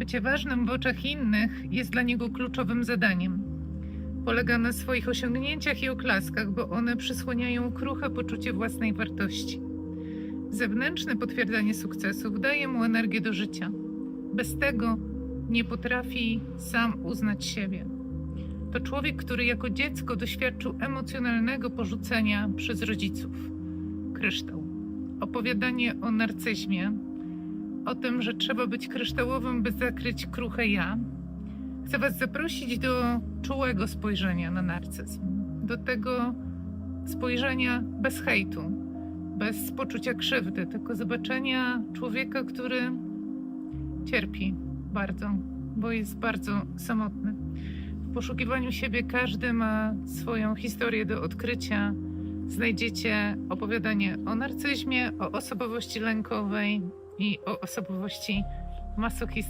Bycie ważnym w oczach innych jest dla niego kluczowym zadaniem. Polega na swoich osiągnięciach i oklaskach, bo one przysłaniają kruche poczucie własnej wartości. Zewnętrzne potwierdzanie sukcesów daje mu energię do życia. Bez tego nie potrafi sam uznać siebie. To człowiek, który jako dziecko doświadczył emocjonalnego porzucenia przez rodziców. Kryształ. Opowiadanie o narcyzmie, o tym, że trzeba być kryształowym, by zakryć kruche ja. Chcę Was zaprosić do czułego spojrzenia na narcyzm. Do tego spojrzenia bez hejtu, bez poczucia krzywdy, tylko zobaczenia człowieka, który cierpi bardzo, bo jest bardzo samotny. W poszukiwaniu siebie każdy ma swoją historię do odkrycia. Znajdziecie opowiadanie o narcyzmie, o osobowości lękowej i o osobowości masochistycznej.